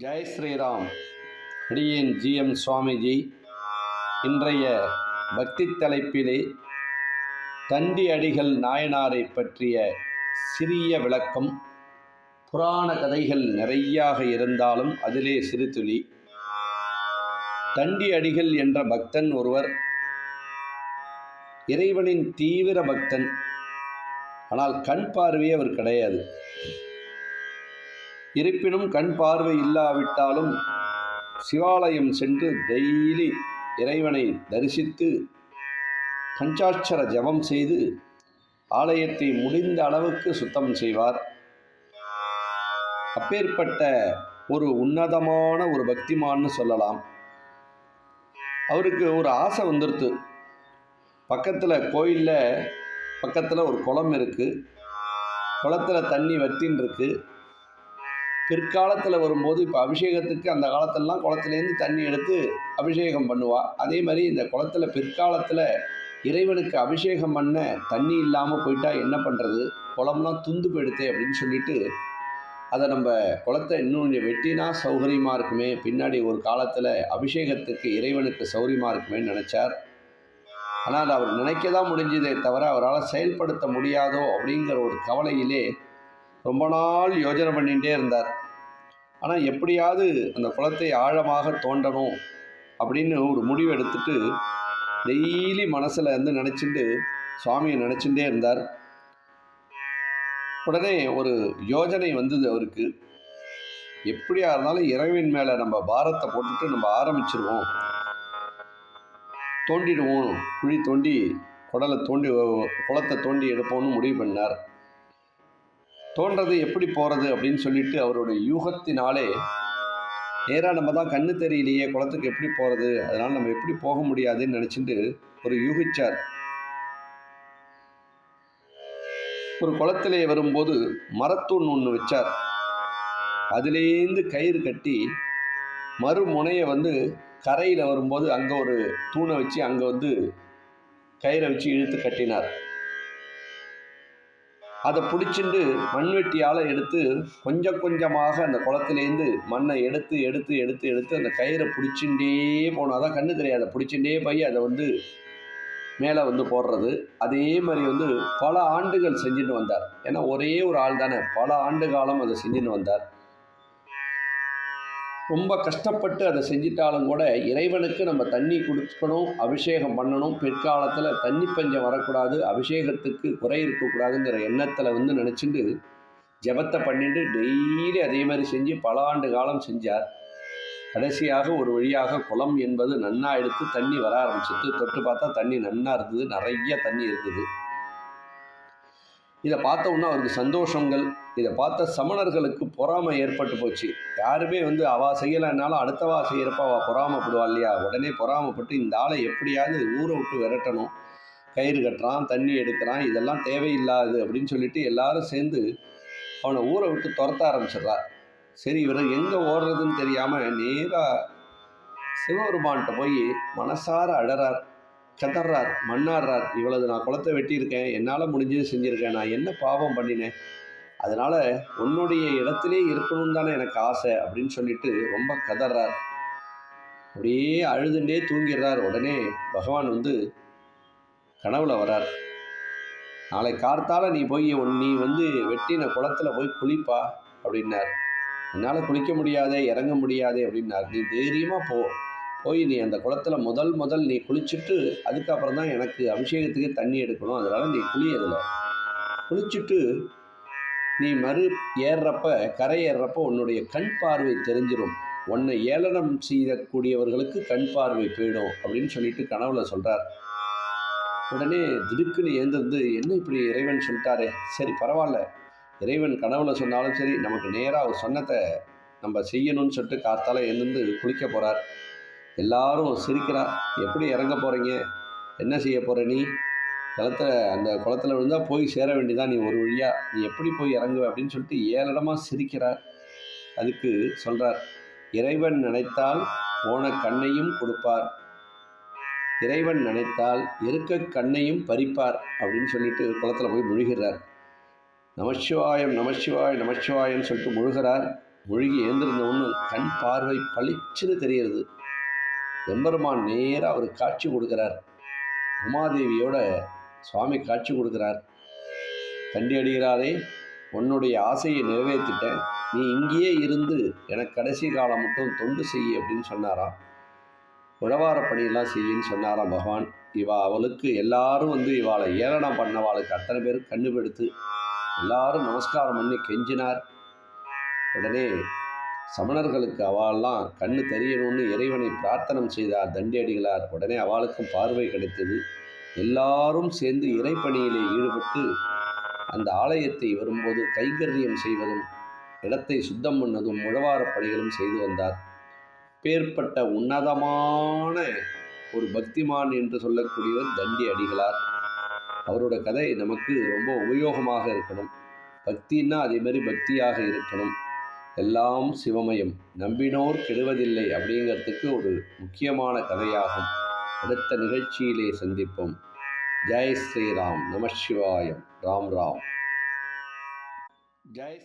ஜெய் ஸ்ரீராம். அடியேன் ஜிஎம் சுவாமிஜி. இன்றைய பக்தி தலைப்பிலே தண்டி அடிகள் நாயனாரை பற்றிய சிறிய விளக்கம். புராண கதைகள் நிறையாக இருந்தாலும் அதிலே சிறு துளி தண்டி அடிகள் என்ற பக்தன் ஒருவர் இறைவனின் தீவிர பக்தன். ஆனால் கண் பார்வையே அவர் கிடையாது. இருப்பினும் கண் பார்வை இல்லாவிட்டாலும் சிவாலயம் சென்று டெய்லி இறைவனை தரிசித்து பஞ்சாட்சர ஜபம் செய்து ஆலயத்தை முடிந்த அளவுக்கு சுத்தம் செய்வார். அப்பேற்பட்ட ஒரு உன்னதமான ஒரு பக்திமான்னு சொல்லலாம். அவருக்கு ஒரு ஆசை வந்துடுத்து பக்கத்தில் கோயிலில் பக்கத்தில் ஒரு குளம் இருக்குது குளத்தில் தண்ணி வற்றின்னு இருக்குது பிற்காலத்தில் வரும்போது இப்போ அபிஷேகத்துக்கு அந்த காலத்திலலாம் குளத்துலேருந்து தண்ணி எடுத்து அபிஷேகம் பண்ணுவாள் அதே மாதிரி இந்த குளத்துல பிற்காலத்தில் இறைவனுக்கு அபிஷேகம் பண்ண தண்ணி இல்லாமல் போயிட்டா என்ன பண்ணுறது குளம்லாம் துந்து போயிடுத்தே அப்படின்னு சொல்லிட்டு அதை நம்ம குளத்தை இன்னும் கொஞ்சம் வெட்டினா சௌகரியமாக இருக்குமே. பின்னாடி ஒரு காலத்தில் அபிஷேகத்துக்கு இறைவனுக்கு சௌகரியமாக இருக்குமேன்னு நினச்சார். ஆனால் அவர் நினைக்க தான் முடிஞ்சதே தவிர அவரால் செயல்படுத்த முடியாதோ அப்படிங்கிற ஒரு கவலையிலே ரொம்ப நாள் யோஜனை பண்ணிகிட்டே இருந்தார். ஆனால் எப்படியாவது அந்த குளத்தை ஆழமாக தோண்டணும் அப்படின்னு ஒரு முடிவு எடுத்துட்டு டெய்லி மனசில் வந்து நினச்சிட்டு சுவாமியை நினச்சிட்டே இருந்தார். உடனே ஒரு யோஜனை வந்தது அவருக்கு. எப்படியா இருந்தாலும் இறைவன் மேலே நம்ம பாரத்தை போட்டுட்டு நம்ம ஆரம்பிச்சிருவோம். தோண்டிடுவோம். குழி தோண்டி குடலை தோண்டி குளத்தை தோண்டி எடுப்போம்னு முடிவு பண்ணார். தோன்றது எப்படி போகிறது அப்படின்னு சொல்லிட்டு அவருடைய யூகத்தினாலே நேராக நம்ம தான் கண்ணு தெரியலையே குளத்துக்கு எப்படி போகிறது அதனால் நம்ம எப்படி போக முடியாதுன்னு நினச்சிட்டு ஒரு யூகிச்சார். ஒரு குளத்திலே வரும்போது மரத்தூண் ஒன்று வச்சார். அதுலேருந்து கயிறு கட்டி மறுமுனையை வந்து கரையில் வரும்போது அங்கே ஒரு தூணை வச்சு அங்கே வந்து கயிறை வச்சு இழுத்து கட்டினார். அதை பிடிச்சிட்டு மண்வெட்டியால் எடுத்து கொஞ்சம் கொஞ்சமாக அந்த குளத்துலேருந்து மண்ணை எடுத்து எடுத்து எடுத்து எடுத்து அந்த கயிறை பிடிச்சிண்டே போனால் தான் கண்ணு தெரியாது. பிடிச்சிண்டே போய் அதை வந்து மேலே வந்து போடுறது. அதே மாதிரி வந்து பல ஆண்டுகள் செஞ்சுட்டு வந்தார். ஏன்னா ஒரே ஒரு ஆள் தானே. பல ஆண்டு காலம் அதை செஞ்சுட்டு வந்தார். ரொம்ப கஷ்டப்பட்டு அதை செஞ்சிட்டாலும் கூட இறைவனுக்கு நம்ம தண்ணி கொடுக்கணும் அபிஷேகம் பண்ணணும். பிற்காலத்தில் தண்ணி பஞ்சம் வரக்கூடாது அபிஷேகத்துக்கு குறை இருக்கக்கூடாதுங்கிற எண்ணத்தில் வந்து நினச்சிட்டு ஜபத்தை பண்ணிட்டு டெய்லி அதே மாதிரி செஞ்சு பல ஆண்டு காலம் செஞ்சார். கடைசியாக ஒரு வழியாக குளம் என்பது நன்னா எடுத்து தண்ணி வர ஆரம்பிச்சிட்டு தொட்டு பார்த்தா தண்ணி நன்னா இருந்தது நிறைய தண்ணி இருந்தது. இதை பார்த்த உடனே அவருக்கு சந்தோஷங்கள் இதை பார்த்த சமணர்களுக்கு பொறாமை ஏற்பட்டு போச்சு. யாருமே வந்து அவா செய்யலைன்னாலும் அடுத்தவா செய்கிறப்ப அவள் பொறாமப்படுவா இல்லையா? உடனே பொறாமப்பட்டு இந்த ஆளை எப்படியாவது ஊரை விட்டு விரட்டணும். கயிறு கட்டுறான் தண்ணி எடுக்கிறான் இதெல்லாம் தேவையில்லாது அப்படின்னு சொல்லிட்டு எல்லாரும் சேர்ந்து அவனை ஊரை விட்டு துரத்த ஆரம்பிச்சிடுறா. சரி இவர் எங்கே ஓடுறதுன்னு தெரியாமல் நேராக சிவபெருமான்கிட்ட போய் மனசார அழறார். கதறார் மண்ணாடுறார் இவ்வளவு நான் குளத்தை வெட்டியிருக்கேன் என்னால் முடிஞ்சது செஞ்சுருக்கேன். நான் என்ன பாவம் பண்ணினேன்? அதனால் உன்னுடைய இடத்திலே இருக்கணும்னு தானே எனக்கு ஆசை அப்படின்னு சொல்லிட்டு ரொம்ப கதறார் அப்படியே அழுதுண்டே தூங்கிடுறார். உடனே பகவான் வந்து கனவுல வரார் நாளை கார்த்தால நீ போய் உன் நீ வந்து வெட்டின குளத்துல போய் குளிப்பா அப்படின்னார். என்னால் குளிக்க முடியாதே இறங்க முடியாதே அப்படின்னார். நீ தைரியமாக போ. போய் நீ அந்த குளத்துல முதல் முதல் நீ குளிச்சுட்டு அதுக்கப்புறம் தான் எனக்கு அபிஷேகத்துக்கு தண்ணி எடுக்கணும். அதனால் நீ குளி அதில் குளிச்சுட்டு நீ மறு ஏறுறப்ப கரை ஏறுறப்ப உன்னுடைய கண் பார்வை தெரிஞ்சிடும் உன்னை ஏளனம் செய்யக்கூடியவர்களுக்கு கண் பார்வை போயிடும் அப்படின்னு சொல்லிட்டு கனவுல சொல்கிறார் உடனே திடுக்குன்னு ஏந்திருந்து என்ன இப்படி இறைவன் சொல்லிட்டாரே? சரி பரவாயில்ல. இறைவன் கனவுல சொன்னாலும் சரி நமக்கு நேராக அவர் சொன்னத்தை நம்ம செய்யணும்னு சொல்லிட்டு காத்தால எழுந்து குளிக்க போகிறார் எல்லாரும் சிரிக்கிறா எப்படி இறங்க போகிறீங்க என்ன செய்ய போகிற நீ? குளத்துல அந்த குளத்துல விழுந்தால் போய் சேர வேண்டியதான் நீ ஒரு வழியாக நீ எப்படி போய் இறங்குவ அப்படின்னு சொல்லிட்டு ஏளனமாக சிரிக்கிறார் அதுக்கு சொல்கிறார் இறைவன் நினைத்தால் போன கண்ணையும் கொடுப்பார். இறைவன் நினைத்தால் இருக்க கண்ணையும் பறிப்பார். அப்படின்னு சொல்லிட்டு குளத்துல போய் முழுகிறார். நமச்சிவாயம் நமச்சிவாய் நமச்சிவாயம்னு சொல்லிட்டு முழுகிறார். முழுகி எழுந்திருந்த ஒன்று கண் பார்வை பளிச்சுன்னு தெரிகிறது. எம்பெருமான் நேராக அவர் காட்சி கொடுக்குறார். உமாதேவியோட சுவாமி காட்சி கொடுக்குறார். தண்டி அடிகிறாரே உன்னுடைய ஆசையை நிறைவேற்றிட்டேன். நீ இங்கேயே இருந்து எனக்கு கடைசி காலம் மட்டும் தொண்டு செய் அப்படின்னு சொன்னாராம் உழவார பணியெல்லாம் செய்யின்னு சொன்னாராம் பகவான். இவா அவளுக்கு எல்லாரும் வந்து இவாளை ஏளனம் பண்ணவாளுக்கு அத்தனை பேரும் கண்ணு எல்லாரும் நமஸ்காரம் பண்ணி கெஞ்சினார். உடனே சமணர்களுக்கு அவள்லாம் கண்ணு தெரியணும்னு இறைவனை பிரார்த்தனம் செய்தார் தண்டியடிகளார். உடனே அவளுக்கும் பார்வை கிடைத்தது. எல்லாரும் சேர்ந்து இறைப்பணியிலே ஈடுபட்டு அந்த ஆலயத்தை வரும்போது கைங்கரியம் செய்வதும் இடத்தை சுத்தம் பண்ணதும் முழவாரப் பணிகளும் செய்து வந்தார். பேர்பட்ட உன்னதமான ஒரு பக்திமான் என்று சொல்லக்கூடியவர் தண்டி அடிகளார் அவரோட கதை நமக்கு ரொம்ப உபயோகமாக இருக்கணும். பக்தின்னா அதே மாதிரி பக்தியாக இருக்கணும். எல்லாம் சிவமயம். நம்பினோர் கெடுவதில்லை அப்படிங்கிறதுக்கு ஒரு முக்கியமான கதையாகும். அடுத்த நிகழ்ச்சியிலே சந்திப்போம். ஜெய் ஸ்ரீராம் நம சிவாயம். ராம் ராம். ஜெய்